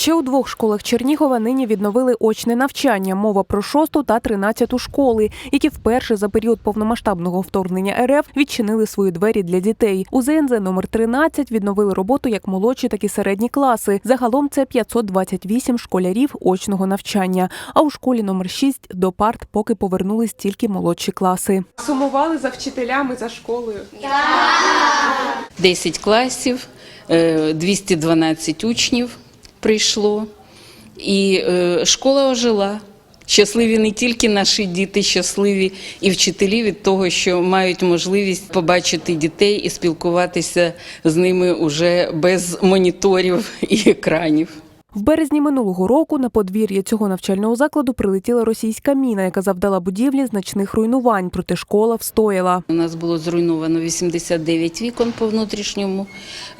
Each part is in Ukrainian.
Ще у двох школах Чернігова нині відновили очне навчання. Мова про шосту та тринадцяту школи, які вперше за період повномасштабного вторгнення РФ відчинили свої двері для дітей. У ЗНЗ номер 13 відновили роботу як молодші, так і середні класи. Загалом це 528 школярів очного навчання. А у школі номер 6 до парт поки повернулись тільки молодші класи. Сумували за вчителями, за школою. 10 класів, е, 212 учнів прийшло, і е, школа ожила. Щасливі не тільки наші діти, щасливі і вчителі від того, що мають можливість побачити дітей і спілкуватися з ними уже без моніторів і екранів. В березні минулого року на подвір'я цього навчального закладу прилетіла російська міна, яка завдала будівлі значних руйнувань, проте школа встояла. У нас було зруйновано 89 вікон по внутрішньому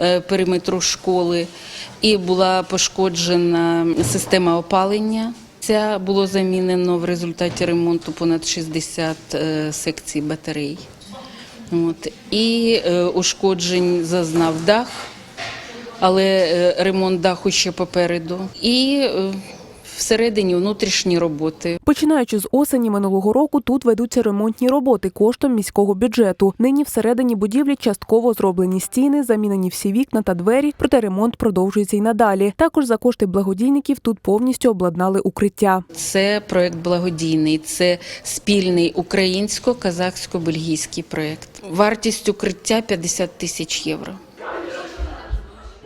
е, периметру школи, і була пошкоджена система опалення. Ця було замінено в результаті ремонту понад 60 е, секцій батарей. От. І е, ушкоджень зазнав дах, але е, ремонт даху ще попереду. І е, всередині внутрішні роботи. Починаючи з осені минулого року, тут ведуться ремонтні роботи коштом міського бюджету. Нині всередині будівлі частково зроблені стіни, замінені всі вікна та двері, проте ремонт продовжується й надалі. Також за кошти благодійників тут повністю обладнали укриття. Це проект благодійний, це спільний українсько-казахсько-бельгійський проект. Вартість укриття 50 тисяч євро.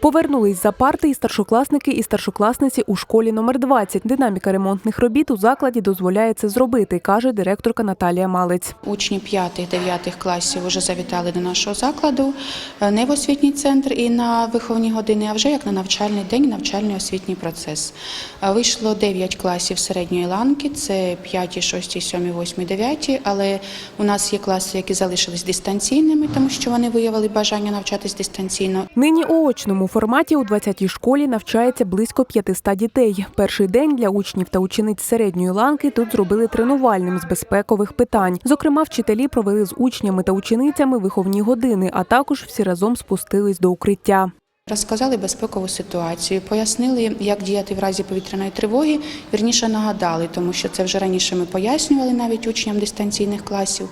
Повернулись за парти і старшокласники і старшокласниці у школі номер 20. Динаміка ремонтних робіт у закладі дозволяє це зробити, каже директорка Наталія Малець. Учні 5-9 класів вже завітали до нашого закладу е, не в освітній центр і на виховні години, а вже як на навчальний день, навчальний освітній процес. Е, Вийшло 9 класів середньої ланки, це 5, 6, 7, 8, 9, але у нас є класи, які залишились дистанційними, тому що вони виявили бажання навчатись дистанційно. Нині у очному форматі у 20-й школі навчається близько 500 дітей. Перший день для учнів та учениць середньої ланки тут зробили тренувальним з безпекових питань. Зокрема, вчителі провели з учнями та ученицями виховні години, а також всі разом спустились до укриття. Розказали безпекову ситуацію, пояснили, як діяти в разі повітряної тривоги. Вірніше нагадали, тому що це вже раніше ми пояснювали навіть учням дистанційних класів.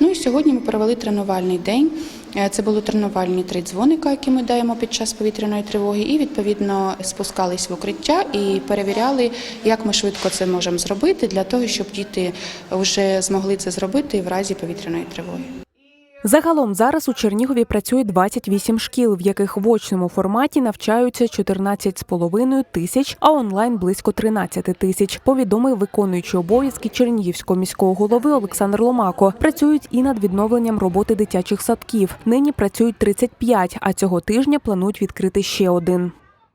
Ну і сьогодні ми провели тренувальний день. Е, Це були тренувальні три дзвоника, які ми даємо під час повітряної тривоги, і відповідно спускались в укриття і перевіряли, як ми швидко це можемо зробити для того, щоб діти вже змогли це зробити в разі повітряної тривоги. Загалом зараз у Чернігові працює 28 шкіл, в яких в очному форматі навчаються 14,5 тисяч, а онлайн близько 13 тисяч. Повідомив виконуючий обов'язки Чернігівського міського голови Олександр Ломако. Працюють і над відновленням роботи дитячих садків. Нині працюють 35, а цього тижня планують відкрити ще один.